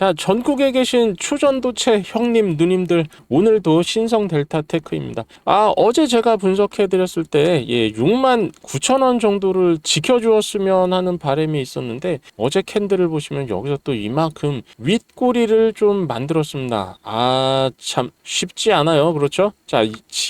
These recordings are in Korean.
자, 전국에 계신 초전도체 형님, 누님들, 오늘도 신성 델타 테크입니다. 아, 어제 제가 분석해 드렸을 때, 예, 6만 9천 원 정도를 지켜주었으면 하는 바람이 있었는데, 어제 캔들을 보시면 여기서 또 이만큼 윗꼬리를 좀 만들었습니다. 아, 참, 쉽지 않아요. 그렇죠? 자,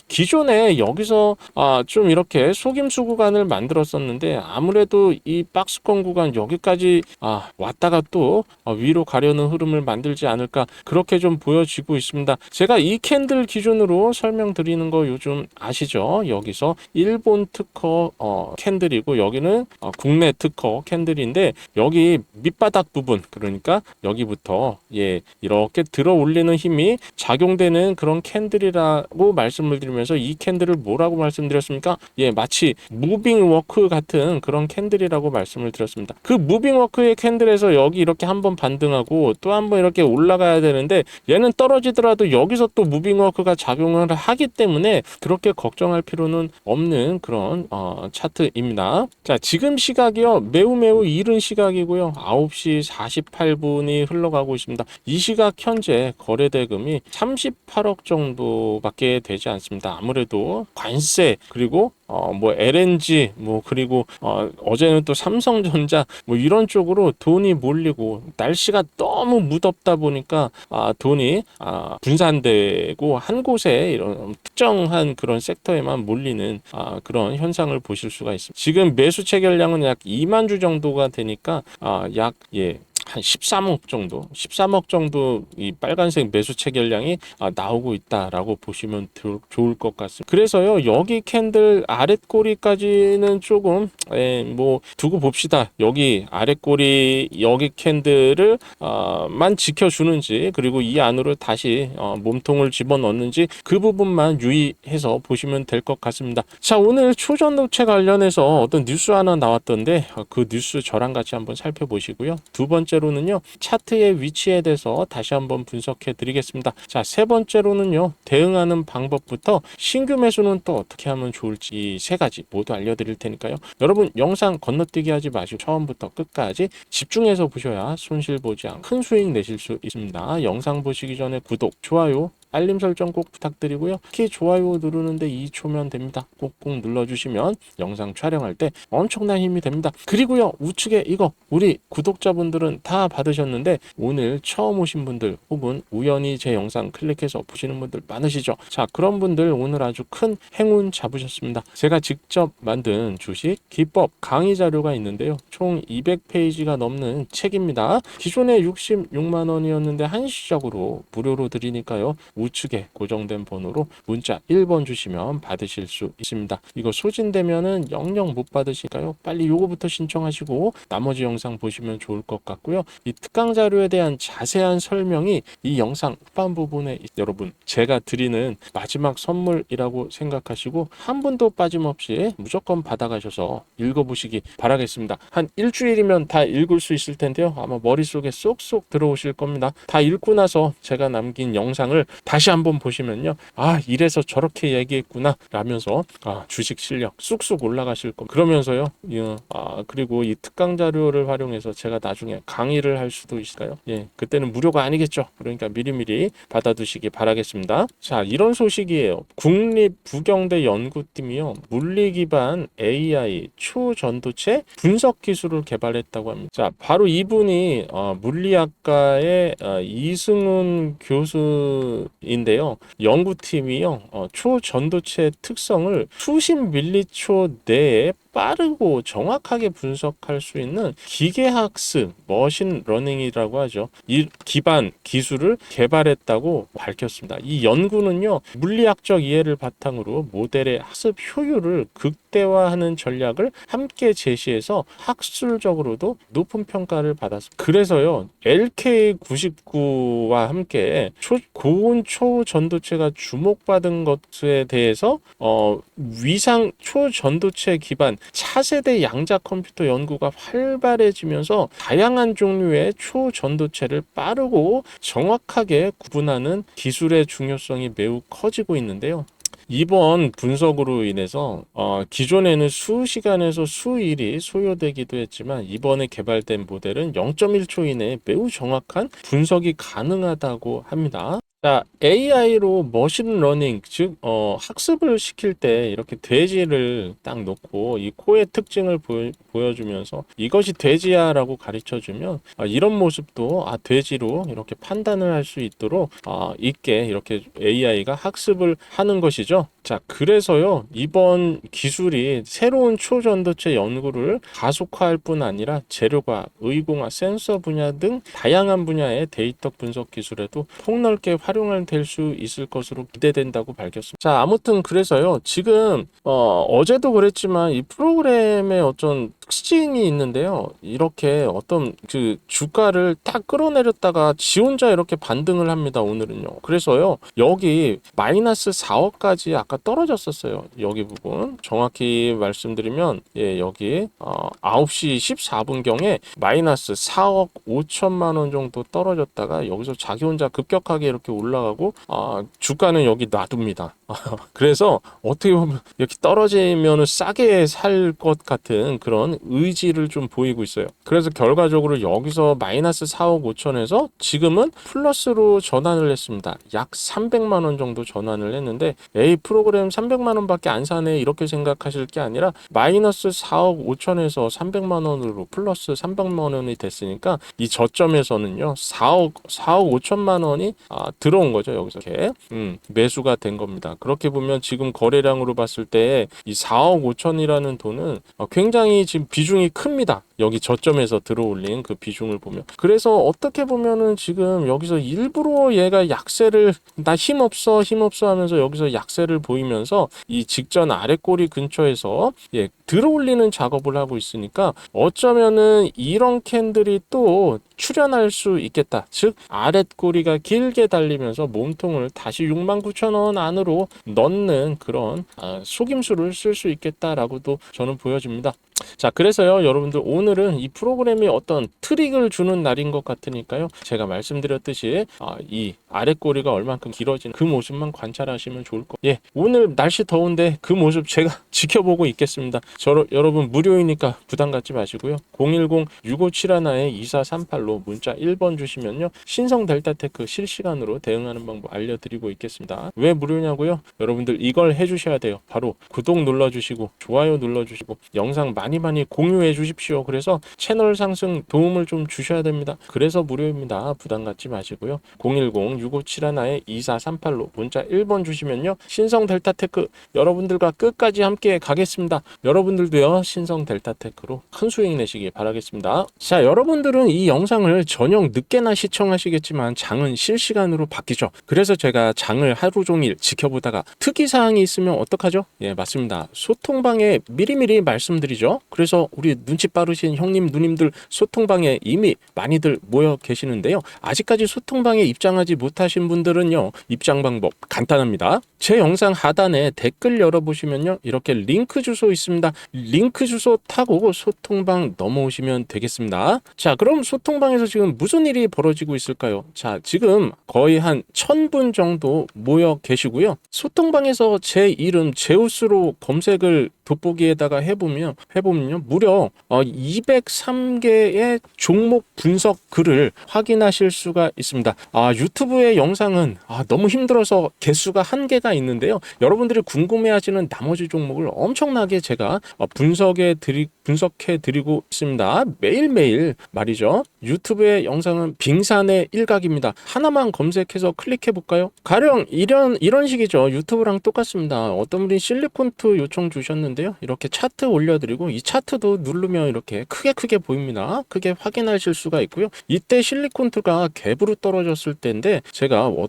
기존에 여기서, 아, 좀 이렇게 속임수 구간을 만들었었는데, 아무래도 이 박스권 구간 여기까지, 아, 왔다가 또, 어, 위로 가려는 흐름 을 만들지 않을까 그렇게 좀 보여지고 있습니다. 제가 이 캔들 기준으로 설명드리는 거 요즘 아시죠? 여기서 일본 특허 어, 캔들이고 여기는 어, 국내 특허 캔들인데 여기 밑바닥 부분 그러니까 여기부터 예 이렇게 들어 올리는 힘이 작용되는 그런 캔들이라고 말씀을 드리면서 이 캔들을 뭐라고 말씀드렸습니까? 예 마치 무빙 워크 같은 그런 캔들이라고 말씀을 드렸습니다. 그 무빙 워크의 캔들에서 여기 이렇게 한번 반등하고 또 한번 이렇게 올라가야 되는데 얘는 떨어지더라도 여기서 또 무빙 워크가 작용을 하기 때문에 그렇게 걱정할 필요는 없는 그런 어, 차트입니다. 자, 지금 시각이요. 매우 매우 이른 시각이고요. 9시 48분이 흘러가고 있습니다. 이 시각 현재 거래 대금이 38억 정도밖에 되지 않습니다. 아무래도 관세 그리고 어 뭐 LNG 뭐 그리고 어 어제는 또 삼성전자 뭐 이런 쪽으로 돈이 몰리고 날씨가 너무 무덥다 보니까 아 돈이 아 분산되고 한 곳에 이런 특정한 그런 섹터에만 몰리는 아 그런 현상을 보실 수가 있습니다. 지금 매수 체결량은 약 2만 주 정도가 되니까 아 약 예 한 13억 정도, 13억 정도 이 빨간색 매수 체결량이 아, 나오고 있다라고 보시면 들- 좋을 것 같습니다. 그래서요 여기 캔들 아랫꼬리까지는 조금 에, 뭐 두고 봅시다. 여기 아랫꼬리 여기 캔들을 어, 만 지켜주는지 그리고 이 안으로 다시 어, 몸통을 집어넣는지 그 부분만 유의해서 보시면 될 것 같습니다. 자 오늘 초전도체 관련해서 어떤 뉴스 하나 나왔던데 어, 그 뉴스 저랑 같이 한번 살펴보시고요. 두 번째로 는요 차트의 위치에 대해서 다시 한번 분석해 드리겠습니다. 자 세 번째로는요 대응하는 방법부터 신규 매수는 또 어떻게 하면 좋을지 이세 가지 모두 알려드릴 테니까요. 여러분 영상 건너뛰기 하지 마시고 처음부터 끝까지 집중해서 보셔야 손실 보지 않고 큰 수익 내실 수 있습니다. 영상 보시기 전에 구독, 좋아요, 알림 설정 꼭 부탁드리고요. 특히 좋아요 누르는데 2초면 됩니다. 꼭꼭 눌러주시면 영상 촬영할 때 엄청난 힘이 됩니다. 그리고요 우측에 이거 우리 구독자분들은 다 받으셨는데 오늘 처음 오신 분들 혹은 우연히 제 영상 클릭해서 보시는 분들 많으시죠? 자 그런 분들 오늘 아주 큰 행운 잡으셨습니다. 제가 직접 만든 주식 기법 강의 자료가 있는데요. 총 200페이지가 넘는 책입니다. 기존에 66만 원이었는데 한시적으로 무료로 드리니까요. 우측에 고정된 번호로 문자 1번 주시면 받으실 수 있습니다. 이거 소진되면은 영영 못 받으시니까요. 빨리 요거부터 신청하시고 나머지 영상 보시면 좋을 것 같고요. 이 특강 자료에 대한 자세한 설명이 이 영상 후반 부분에 있- 여러분 제가 드리는 마지막 선물이라고 생각하시고 한 분도 빠짐없이 무조건 받아가셔서 읽어보시기 바라겠습니다. 한 일주일이면 다 읽을 수 있을 텐데요. 아마 머릿속에 쏙쏙 들어오실 겁니다. 다 읽고 나서 제가 남긴 영상을 다시 한번 보시면요. 아, 이래서 저렇게 얘기했구나. 라면서 아, 주식 실력 쑥쑥 올라가실 겁니다. 그러면서요. 예, 아, 그리고 이 특강 자료를 활용해서 제가 나중에 강의를 할 수도 있을까요? 예, 그때는 무료가 아니겠죠. 그러니까 미리미리 받아두시기 바라겠습니다. 자, 이런 소식이에요. 국립부경대 연구팀이요. 물리 기반 AI 초전도체 분석 기술을 개발했다고 합니다. 자, 바로 이분이 어, 물리학과의 어, 이승훈 교수 인데요. 연구팀이요. 어, 초전도체 특성을 수십 밀리초 내에 빠르고 정확하게 분석할 수 있는 기계학습, 머신 러닝이라고 하죠. 이 기반 기술을 개발했다고 밝혔습니다. 이 연구는요, 물리학적 이해를 바탕으로 모델의 학습 효율을 극대화하는 전략을 함께 제시해서 학술적으로도 높은 평가를 받았습니다. 그래서요, LK99와 함께 초, 고온 초전도체가 주목받은 것에 대해서 어, 위상 초전도체 기반 차세대 양자 컴퓨터 연구가 활발해지면서 다양한 종류의 초전도체를 빠르고 정확하게 구분하는 기술의 중요성이 매우 커지고 있는데요. 이번 분석으로 인해서 어, 기존에는 수시간에서 수일이 소요되기도 했지만 이번에 개발된 모델은 0.1초 이내에 매우 정확한 분석이 가능하다고 합니다. 자, AI로 머신 러닝, 즉, 어, 학습을 시킬 때 이렇게 돼지를 딱 놓고 이 코의 특징을 보여, 보여 주면서 이것이 돼지야 라고 가르쳐 주면 아, 이런 모습도 아, 돼지로 이렇게 판단을 할 수 있도록 아, 있게 이렇게 AI가 학습을 하는 것이죠. 자, 그래서요, 이번 기술이 새로운 초전도체 연구를 가속화할 뿐 아니라 재료과 의공화, 센서 분야 등 다양한 분야의 데이터 분석 기술에도 폭넓게 활용 을될수 있을 것으로 기대된다고 밝혔습니다. 자, 아무튼 그래서요, 지금, 어, 어제도 그랬지만 이 프로그램의 어떤 특징이 있는데요. 이렇게 어떤 그 주가를 딱 끌어내렸다가 지 혼자 이렇게 반등을 합니다. 오늘은요. 그래서요. 여기 마이너스 4억까지 아까 떨어졌었어요. 여기 부분. 정확히 말씀드리면 예, 여기 어 9시 14분경에 마이너스 4억 5천만 원 정도 떨어졌다가 여기서 자기 혼자 급격하게 이렇게 올라가고 아 주가는 여기 놔둡니다. 그래서 어떻게 보면 이렇게 떨어지면 싸게 살 것 같은 그런 의지를 좀 보이고 있어요. 그래서 결과적으로 여기서 마이너스 4억 5천에서 지금은 플러스로 전환을 했습니다. 약 300만 원 정도 전환을 했는데 에이 프로그램 300만 원밖에 안 사네 이렇게 생각하실 게 아니라 마이너스 4억 5천에서 300만 원으로 플러스 300만 원이 됐으니까 이 저점에서는요 4억 4억 5천만 원이 아, 들어온 거죠 여기서 이렇게 음, 매수가 된 겁니다. 그렇게 보면 지금 거래량으로 봤을 때 이 4억 5천이라는 돈은 어, 굉장히 지금 비중이 큽니다. 여기 저점에서 들어올린 그 비중을 보면 그래서 어떻게 보면은 지금 여기서 일부러 얘가 약세를 나 힘없어 힘없어 하면서 여기서 약세를 보이면서 이 직전 아래 꼬리 근처에서 예 들어올리는 작업을 하고 있으니까 어쩌면은 이런 캔들이 또 출현할 수 있겠다. 즉 아랫꼬리가 길게 달리면서 몸통을 다시 69,000원 안으로 넣는 그런 아, 속임수를 쓸 수 있겠다라고도 저는 보여집니다. 자, 그래서요, 여러분들 오늘은 이 프로그램이 어떤 트릭을 주는 날인 것 같으니까요. 제가 말씀드렸듯이 아, 이 아랫꼬리가 얼만큼 길어진 그 모습만 관찰하시면 좋을 것. 예, 오늘 날씨 더운데 그 모습 제가 지켜보고 있겠습니다. 저 여러분 무료이니까 부담 갖지 마시고요. 010-6571-2438로 문자 1번 주시면요. 신성 델타테크 실시간으로 대응하는 방법 알려드리고 있겠습니다. 왜 무료냐고요? 여러분들 이걸 해주셔야 돼요. 바로 구독 눌러주시고 좋아요 눌러주시고 영상 많이 많이 공유해 주십시오. 그래서 채널 상승 도움을 좀 주셔야 됩니다. 그래서 무료입니다. 부담 갖지 마시고요. 010-6571-2438로 문자 1번 주시면요. 신성 델타테크 여러분들과 끝까지 함께 가겠습니다. 여러분들도요. 신성 델타테크로 큰 수익 내시기 바라겠습니다. 자, 여러분들은 이 영상을 저녁 늦게나 시청하시겠지만 장은 실시간으로 바뀌죠. 그래서 제가 장을 하루 종일 지켜보다가 특이 사항이 있으면 어떡하죠? 예, 맞습니다. 소통방에 미리미리 말씀드리죠. 그래서 우리 눈치 빠르신 형님 누님들 소통방에 이미 많이들 모여 계시는데요. 아직까지 소통방에 입장하지 못하신 분들은요. 입장 방법 간단합니다. 제 영상 하단에 댓글 열어보시면요. 이렇게 링크 주소 있습니다. 링크 주소 타고 소통방 넘어오시면 되겠습니다. 자, 그럼 소통방에서 지금 무슨 일이 벌어지고 있을까요? 자, 지금 거의 한 천 분 정도 모여 계시고요. 소통방에서 제 이름 제우스로 검색을 돋보기에다가 해보면 해보 면요 무려 어, 203개의 종목 분석 글을 확인하실 수가 있습니다. 아 유튜브의 영상은 아, 너무 힘들어서 개수가 한계가 있는데요. 여러분들이 궁금해하시는 나머지 종목을 엄청나게 제가 어, 분석해 드리 분석해 드리고 있습니다. 매일매일 말이죠. 유튜브의 영상은 빙산의 일각입니다. 하나만 검색해서 클릭해 볼까요? 가령 이런 이런 식이죠. 유튜브랑 똑같습니다. 어떤 분이 실리콘트 요청 주셨는데요. 이렇게 차트 올려 드리고 이 차트도 누르면 이렇게 크게 크게 보입니다. 크게 확인하실 수가 있고요. 이때 실리콘 트가 갭으로 떨어졌을 때인데 제가 어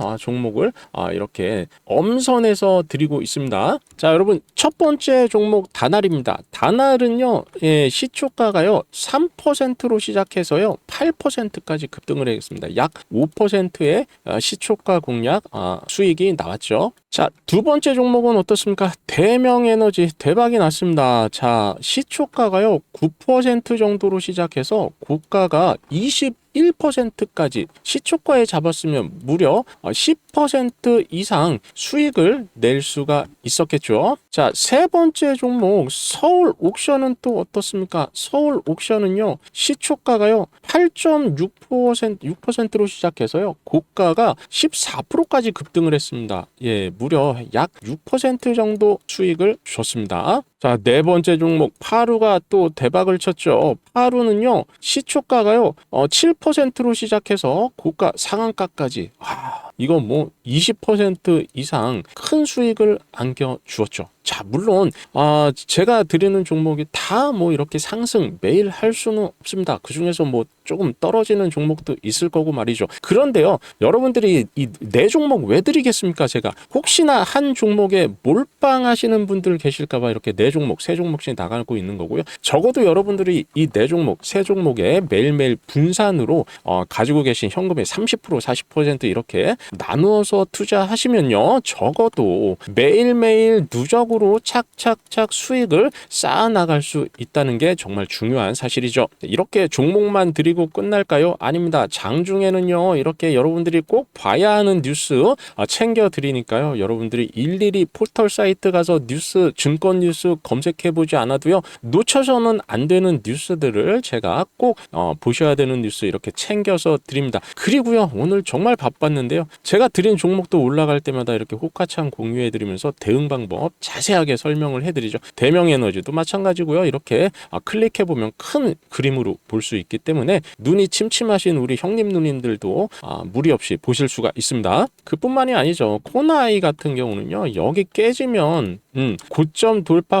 아, 종목을 아, 이렇게 엄선해서 드리고 있습니다. 자, 여러분 첫 번째 종목 다날입니다. 다날은요. 예, 시초가가요. 3%로 시작해서요. 8%까지 급등을 했습니다. 약 5%의 어, 시초가 공략 아, 수익이 나왔죠. 자, 두 번째 종목은 어떻습니까? 대명에너지 대박이 났습니다. 자, 시초가가요. 9% 정도로 시작해서 고가가 21%까지 시초가에 잡았으면 무려 10% 이상 수익을 낼 수가 있었겠죠. 자, 세 번째 종목 서울 옥션은 또 어떻습니까? 서울 옥션은요. 시초가가요. 8.6% 6%로 시작해서요. 고가가 14%까지 급등을 했습니다. 예, 무려 약 6% 정도 수익을 줬습니다. 자, 네 번째 종목 파루가 또 대박을 쳤죠. 파루는요. 시초가가요. 어, 7%로 시작해서 고가 상한가까지 와, 이거 뭐20% 이상 큰 수익을 안겨 주었죠. 자, 물론 아, 제가 드리는 종목이 다 뭐 이렇게 상승 매일 할 수는 없습니다. 그 중에서 뭐 조금 떨어지는 종목도 있을 거고 말이죠. 그런데요, 여러분들이 이 네 종목 왜 드리겠습니까? 제가 혹시나 한 종목에 몰빵하시는 분들 계실까봐 이렇게 네 종목, 세 종목씩 나가고 있는 거고요. 적어도 여러분들이 이 네 종목, 세 종목에 매일매일 분산으로 어, 가지고 계신 현금의 30% 40% 이렇게 나누어서 투자하시면요, 적어도 매일매일 누적으로 착착착 수익을 쌓아 나갈 수 있다는 게 정말 중요한 사실이죠. 이렇게 종목만 드리고 끝날까요? 아닙니다. 장중에는요, 이렇게 여러분들이 꼭 봐야 하는 뉴스 아, 챙겨 드리니까요. 여러분들이 일일이 포털 사이트 가서 뉴스, 증권 뉴스 검색해 보지 않아도요, 놓쳐서는 안 되는 뉴스들을 제가 꼭 어, 보셔야 되는 뉴스 이렇게 챙겨서 드립니다. 그리고요, 오늘 정말 바빴는데요. 제가 드린 종목도 올라갈 때마다 이렇게 호카창 공유해 드리면서 대응 방법 자세하게 설명을 해 드리죠. 대명에너지도 마찬가지고요. 이렇게 아, 클릭해 보면 큰 그림으로 볼 수 있기 때문에 눈이 침침하신 우리 형님 누님들도 아, 무리 없이 보실 수가 있습니다. 그뿐만이 아니죠. 코나이 같은 경우는요. 여기 깨지면 음, 고점 돌파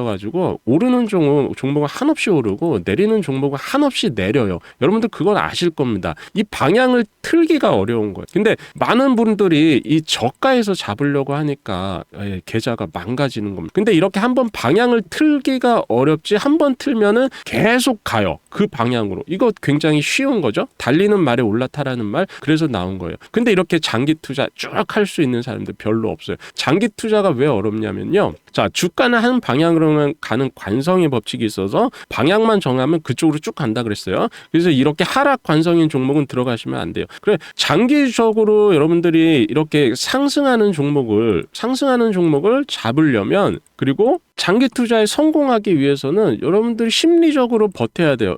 가지고 오르는 종목, 종목은 한없이 오르고 내리는 종목은 한없이 내려요. 여러분들 그건 아실 겁니다. 이 방향을 틀기가 어려운 거예요. 근데 많은 분들이 이 저가에서 잡으려고 하니까 예, 계좌가 망가지는 겁니다. 근데 이렇게 한번 방향을 틀기가 어렵지 한 번 틀면은 계속 가요. 그 방향으로. 이거 굉장히 쉬운 거죠. 달리는 말에 올라타라는 말. 그래서 나온 거예요. 근데 이렇게 장기 투자 쭉 할 수 있는 사람들 별로 없어요. 장기 투자가 왜 어렵냐면요. 자, 주가는 한 방향으로만 가는 관성의 법칙이 있어서 방향만 정하면 그쪽으로 쭉 간다 그랬어요. 그래서 이렇게 하락 관성인 종목은 들어가시면 안 돼요. 그래 장기적으로 여러분들이 이렇게 상승하는 종목을 상승하는 종목을 잡으려면 그리고 장기 투자에 성공하기 위해서는 여러분들이 심리적으로 버텨야 돼요.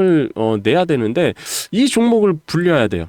을 어, 내야 되는데 이 종목을 불려야 돼요.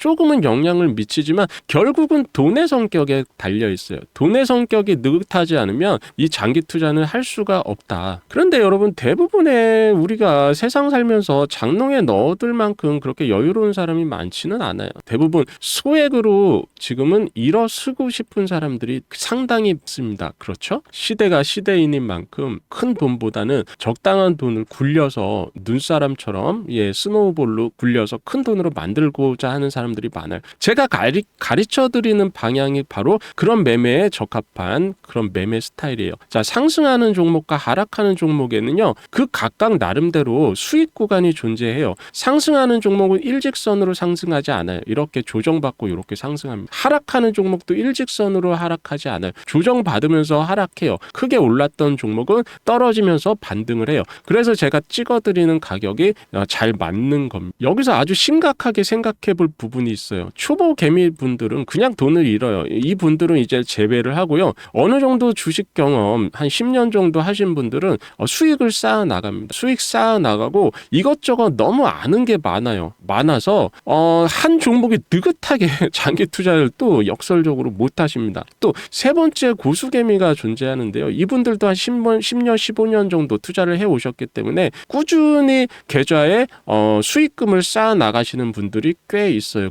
조금은 영향을 미치지만 결국은 돈의 성격에 달려 있어요. 돈의 성격이 느긋하지 않으면 이 장기 투자는 할 수가 없다. 그런데 여러분 대부분의 우리가 세상 살면서 장롱에 넣어둘 만큼 그렇게 여유로운 사람이 많지는 않아요. 대부분 소액으로 지금은 일어 쓰고 싶은 사람들이 상당히 있습니다. 그렇죠? 시대가 시대인 엔터테인인 만큼 큰 돈보다는 적당한 돈을 굴려서 눈사람처럼 예 스노우볼로 굴려서 큰 돈으로 만들고자 하는 사람 들이 많아요. 제가 가리, 가르쳐 드리는 방향이 바로 그런 매매에 적합한 그런 매매 스타일이에요. 자 상승하는 종목과 하락하는 종목에는요 그 각각 나름대로 수익 구간이 존재해요. 상승하는 종목은 일직선으로 상승하지 않아요. 이렇게 조정받고 이렇게 상승합니다. 하락하는 종목도 일직선으로 하락하지 않아요. 조정받으면서 하락해요. 크게 올랐던 종목은 떨어지면서 반등을 해요. 그래서 제가 찍어드리는 가격이 어, 잘 맞는 겁니다. 여기서 아주 심각하게 생각해 볼 부분이 있어요. 초보 개미 분들은 그냥 돈을 잃어요. 이 분들은 이제 제외를 하고요. 어느 정도 주식 경험 한 10년 정도 하신 분들은 어, 수익을 쌓아 나갑니다. 수익 쌓아 나가고 이것저것 너무 아는 게 많아요. 많아서 어, 한 종목이 느긋하게 장기 투자를 또 역설적으로 못 하십니다. 또 세 번째 고수개미가 존재하는데요. 이분들도 한 10년, 10년, 15년 정도 투자를 해 오셨기 때문에 꾸준히 계좌에 어, 수익금을 쌓아 나가시는 분들이 꽤 있어요.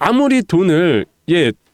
아무리 돈을 예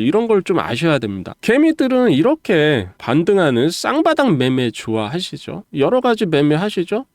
이런 걸 좀 아셔야 됩니다. 개미들은 이렇게 반등하는 쌍바닥 매매 좋아하시죠. 여러 가지 매매 하시죠.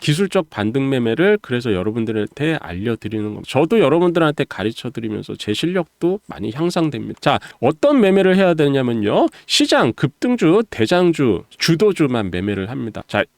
기술적 반등 매매를 그래서 여러분들한테 알려드리는 겁니다. 저도 여러분들한테 가르쳐 드리면서 제 실력도 많이 향상됩니다. 자, 어떤 매매를 해야 되냐면요. 시장 급등주, 대장주, 주도주만 매매를 합니다. 자,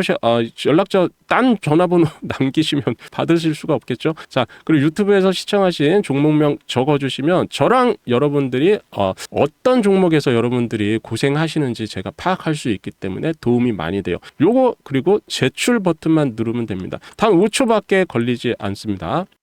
러셔 어, 연락처 딴 전화번호 남기시면 받으실 수가 없겠죠. 자 그리고 유튜브에서 시청하신 종목명 적어주시면 저랑 여러분들이 어, 어떤 종목에서 여러분들이 고생하시는지 제가 파악할 수 있기 때문에 도움이 많이 돼요. 요거 그리고 제출 버튼만 누르면 됩니다. 단 5초밖에 걸리지 않습니다.